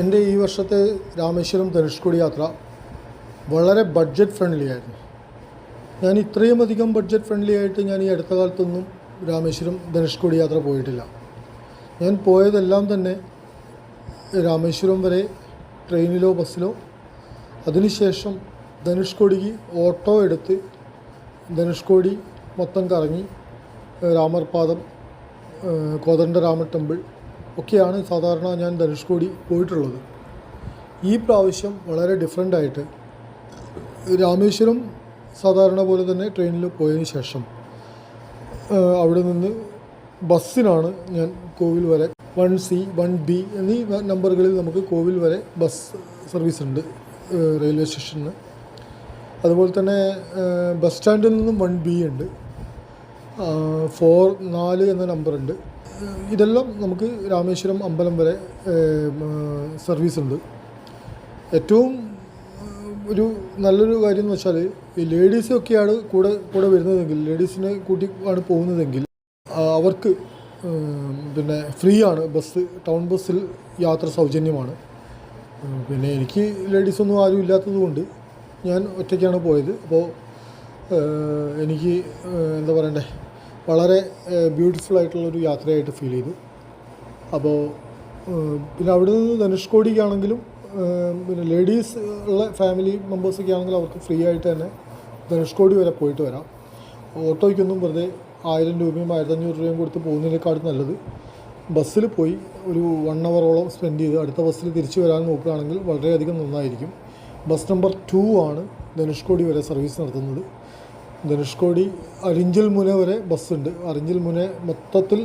എന്റെ ഈ വർഷത്തെ രാമേശ്വരം ധനുഷ്കോടി യാത്ര വളരെ ബഡ്ജറ്റ് ഫ്രണ്ട്ലി ആയിരുന്നു. ഞാൻ ഇത്രയും അധികം ബഡ്ജറ്റ് ഫ്രണ്ട്ലി ആയിട്ട് ഞാൻ ഈ അടുത്ത കാലത്തൊന്നും രാമേശ്വരം ധനുഷ്കോടി യാത്ര പോയിട്ടില്ല. ഞാൻ പോയതെല്ലാം തന്നെ രാമേശ്വരം വരെ ട്രെയിനിലോ ബസ്സിലോ. അതിനുശേഷം ധനുഷ്കോടിക്ക് ഓട്ടോ എടുത്ത് ധനുഷ്കോടി മൊത്തം കറങ്ങി രാമർപാദം കോതണ്ഡരാമ ടെമ്പിൾ ഒക്കെയാണ് സാധാരണ ഞാൻ ധനുഷ്കോടി പോയിട്ടുള്ളത്. ഈ പ്രാവശ്യം വളരെ ഡിഫറെന്റ് ആയിട്ട് രാമേശ്വരം സാധാരണ പോലെ തന്നെ ട്രെയിനിൽ പോയതിന് ശേഷം അവിടെ നിന്ന് ബസ്സിനാണ് ഞാൻ കോവിൽ വരെ വൺ സി വൺ ബി എന്നീ നമ്പറുകളിൽ നമുക്ക് കോവിൽ വരെ ബസ് സർവീസ് ഉണ്ട് റെയിൽവേ സ്റ്റേഷനിൽ അതുപോലെ തന്നെ ബസ് സ്റ്റാൻഡിൽ നിന്നും വൺ ബി ഉണ്ട്. ഫോർ നാല് എന്ന നമ്പറുണ്ട് ഇതെല്ലാം നമുക്ക് രാമേശ്വരം അമ്പലം വരെ സർവീസ് ഉണ്ട്. ഏറ്റവും ഒരു നല്ലൊരു കാര്യം എന്ന് വെച്ചാൽ ഈ ലേഡീസൊക്കെയാണ് കൂടെ കൂടെ വരുന്നതെങ്കിൽ ലേഡീസിനെ കൂട്ടി ആണ് പോകുന്നതെങ്കിൽ അവർക്ക് പിന്നെ ഫ്രീ ആണ് ബസ് ടൗൺ ബസ്സിൽ യാത്ര സൗജന്യമാണ്. പിന്നെ എനിക്ക് ലേഡീസൊന്നും ആരും ഇല്ലാത്തത് കൊണ്ട് ഞാൻ ഒറ്റയ്ക്കാണ് പോയത്. അപ്പോൾ എനിക്ക് എന്താ പറയണ്ടേ? വളരെ ബ്യൂട്ടിഫുൾ ആയിട്ടുള്ളൊരു യാത്രയായിട്ട് ഫീൽ ചെയ്തു. അപ്പോൾ പിന്നെ അവിടെ നിന്ന് ധനുഷ്കോടിക്കാണെങ്കിലും പിന്നെ ലേഡീസ് ഉള്ള ഫാമിലി മെമ്പേഴ്സൊക്കെ ആണെങ്കിൽ അവർക്ക് ഫ്രീ ആയിട്ട് തന്നെ ധനുഷ്കോടി വരെ പോയിട്ട് വരാം. ഓട്ടോയ്ക്കൊന്നും വെറുതെ ആയിരം രൂപയും ആയിരത്തഞ്ഞൂറ് രൂപയും കൊടുത്ത് പോകുന്നതിനേക്കാളും നല്ലത് ബസ്സിൽ പോയി ഒരു വൺ അവറോളം സ്പെൻഡ് ചെയ്ത് അടുത്ത ബസ്സിൽ തിരിച്ചു വരാൻ നോക്കുകയാണെങ്കിൽ വളരെയധികം നന്നായിരിക്കും. ബസ് നമ്പർ ടു ആണ് ധനുഷ്കോടി വരെ സർവീസ് നടത്തുന്നത്. ധനുഷ്കോടി അരിഞ്ചൽ മുന വരെ ബസ്സുണ്ട്. അരിഞ്ചൽ മുന മൊത്തത്തിൽ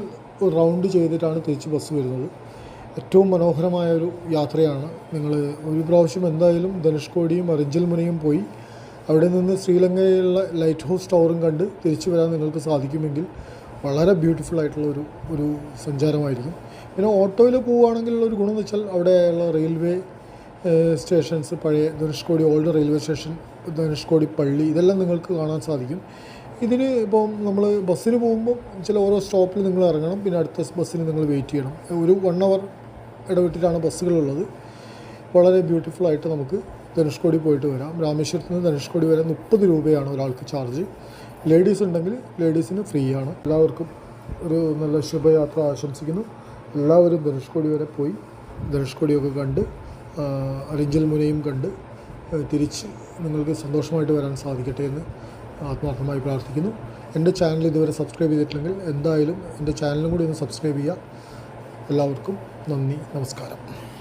റൗണ്ട് ചെയ്തിട്ടാണ് തിരിച്ച് ബസ് വരുന്നത്. ഏറ്റവും മനോഹരമായ ഒരു യാത്രയാണ്. നിങ്ങൾ ഒരു പ്രാവശ്യം എന്തായാലും ധനുഷ്കോടിയും അരിഞ്ചൽ മുനയും പോയി അവിടെ നിന്ന് ശ്രീലങ്കയിലുള്ള ലൈറ്റ് ഹൗസ് ടവറും കണ്ട് തിരിച്ചു വരാൻ നിങ്ങൾക്ക് സാധിക്കുമെങ്കിൽ വളരെ ബ്യൂട്ടിഫുൾ ആയിട്ടുള്ള ഒരു ഒരു സഞ്ചാരമായിരിക്കും. പിന്നെ ഓട്ടോയിൽ പോവുകയാണെങ്കിൽ ഒരു ഗുണം എന്ന് വെച്ചാൽ അവിടെയുള്ള റെയിൽവേ സ്റ്റേഷൻസ് പഴയ Dhanushkodi old railway station Dhanushkodi പള്ളി ഇതെല്ലാം നിങ്ങൾക്ക് കാണാൻ സാധിക്കും. ഇതിന് ഇപ്പം നമ്മൾ ബസ്സിന് പോകുമ്പോൾ ചില ഓരോ സ്റ്റോപ്പിൽ നിങ്ങൾ ഇറങ്ങണം പിന്നെ അടുത്ത ബസ്സിന് നിങ്ങൾ വെയിറ്റ് ചെയ്യണം. ഒരു വൺ അവർ ഇടവിട്ടിട്ടാണ് ബസ്സുകളുള്ളത്. വളരെ ബ്യൂട്ടിഫുൾ ആയിട്ട് നമുക്ക് ധനുഷ്കോടി പോയിട്ട് വരാം. രാമേശ്വരത്ത് നിന്ന് ധനുഷ്കോടി വരെ മുപ്പത് രൂപയാണ് ഒരാൾക്ക് ചാർജ് ലേഡീസ് ഉണ്ടെങ്കിൽ ലേഡീസിന് ഫ്രീ ആണ്. എല്ലാവർക്കും ഒരു നല്ല ശുഭയാത്ര ആശംസിക്കുന്നു. എല്ലാവരും ധനുഷ്കോടി വരെ പോയി. ധനുഷ്കോടിയൊക്കെ കണ്ട് അരിഞ്ചൽ മുനയും കണ്ട് തിരിച്ച് നിങ്ങൾക്ക് സന്തോഷമായിട്ട് വരാൻ സാധിക്കട്ടെ എന്ന് ആത്മാർത്ഥമായി പ്രാർത്ഥിക്കുന്നു. എന്റെ ചാനൽ ഇതുവരെ സബ്സ്ക്രൈബ് ചെയ്തിട്ടില്ലെങ്കിൽ എന്തായാലും എന്റെ ചാനലും കൂടി ഒന്ന് സബ്സ്ക്രൈബ് ചെയ്യുക. എല്ലാവർക്കും നന്ദി നമസ്കാരം.